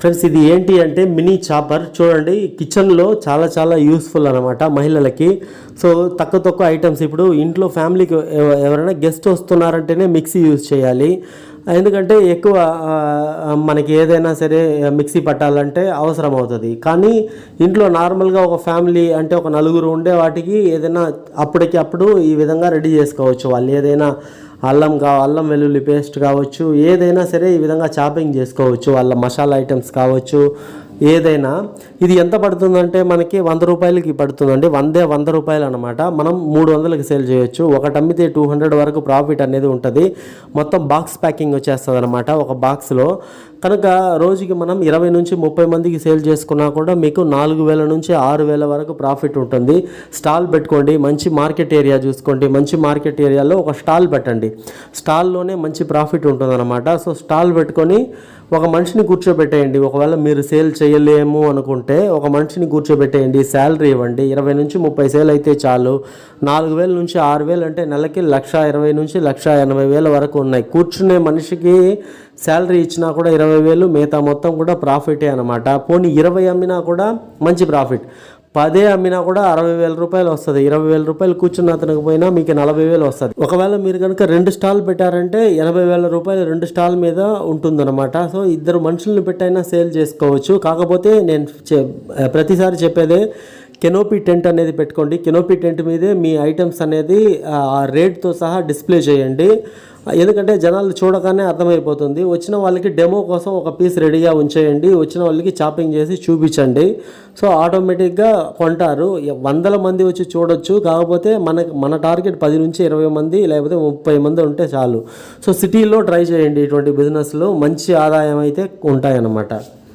Friends ఇది ఏంటి అంటే మినీ చాపర్. చూడండి కిచెన్లో చాలా చాలా యూస్ఫుల్ అనమాట మహిళలకి. సో తక్కువ తక్కువ ఐటమ్స్. ఇప్పుడు ఇంట్లో ఫ్యామిలీకి ఎవరైనా గెస్ట్ వస్తున్నారంటేనే మిక్సీ యూజ్ చేయాలి. ఎందుకంటే ఎక్కువ మనకి ఏదైనా సరే మిక్సీ పట్టాలంటే అవసరం అవుతుంది. కానీ ఇంట్లో నార్మల్గా ఒక ఫ్యామిలీ అంటే ఒక నలుగురు ఉండే వాటికి ఏదైనా అప్పటికి అప్పుడు ఈ విధంగా రెడీ చేసుకోవచ్చు. వాళ్ళు ఏదైనా అల్లం కా అల్లం వెల్లుల్లి పేస్ట్ కావచ్చు ఏదైనా సరే ఈ విధంగా చాపింగ్ చేసుకోవచ్చు. వాళ్ళ మసాలా ఐటమ్స్ కావచ్చు ఏదైనా. ఇది ఎంత పడుతుందంటే మనకి వంద రూపాయలకి పడుతుందండి. వందే వంద రూపాయలు అనమాట మనం మూడు వందలకి సేల్ చేయొచ్చు. ఒకటి అమ్మితే టూ హండ్రెడ్ వరకు ప్రాఫిట్ అనేది ఉంటుంది. మొత్తం బాక్స్ ప్యాకింగ్ వచ్చేస్తుంది అనమాట ఒక బాక్స్లో. కనుక రోజుకి మనం ఇరవై నుంచి ముప్పై మందికి సేల్ చేసుకున్నా కూడా మీకు నాలుగు వేల నుంచి ఆరు వేల వరకు ప్రాఫిట్ ఉంటుంది. స్టాల్ పెట్టుకోండి. మంచి మార్కెట్ ఏరియా చూసుకోండి. మంచి మార్కెట్ ఏరియాలో ఒక స్టాల్ పెట్టండి. స్టాల్లోనే మంచి ప్రాఫిట్ ఉంటుందన్నమాట. సో స్టాల్ పెట్టుకొని ఒక మనిషిని కూర్చోబెట్టేయండి. ఒకవేళ మీరు సేల్ చేయలేము అనుకుంటే ఒక మనిషిని కూర్చోబెట్టేయండి శాలరీ ఇవ్వండి. ఇరవై నుంచి ముప్పై సేలు అయితే చాలు. నాలుగు వేల నుంచి ఆరు వేలు అంటే నెలకి లక్ష ఇరవై నుంచి లక్ష ఎనభై వేల వరకు ఉన్నాయి. కూర్చునే మనిషికి శాలరీ ఇచ్చినా కూడా ఇరవై వేలు మిగతా మొత్తం కూడా ప్రాఫిటే అనమాట పోనీ ఇరవై అమ్మినా కూడా మంచి ప్రాఫిట్. పదే అమ్మినా కూడా అరవై వేల రూపాయలు వస్తుంది. ఇరవై వేల రూపాయలు కూర్చున్న అతనికి పోయినా మీకు నలభై వేలు వస్తుంది. ఒకవేళ మీరు కనుక రెండు స్టాల్ పెట్టారంటే ఎనభై వేల రూపాయలు రెండు స్టాల్ మీద ఉంటుందన్నమాట. సో ఇద్దరు మనుషుల్ని పెట్టైనా సేల్ చేసుకోవచ్చు. కాకపోతే నేను చె- ప్రతిసారి చెప్పేదే కెనోపీ టెంట్ అనేది పెట్టుకోండి. కెనోపీ టెంట్ మీదే మీ ఐటమ్స్ అనేది ఆ రేట్తో సహా డిస్ప్లే చేయండి. ఎందుకంటే జనాలు చూడగానే అర్థమైపోతుంది. వచ్చిన వాళ్ళకి డెమో కోసం ఒక పీస్ రెడీగా ఉంచేయండి. వచ్చిన వాళ్ళకి చాపింగ్ చేసి చూపించండి. సో ఆటోమేటిక్గా కొంటారు. వందల మంది వచ్చి చూడొచ్చు. కాకపోతే మన మన టార్గెట్ పది నుంచి ఇరవై మంది లేకపోతే ముప్పై మంది ఉంటే చాలు. సో సిటీలో ట్రై చేయండి ఇటువంటి బిజినెస్లు. మంచి ఆదాయం అయితే ఉంటాయన్నమాట.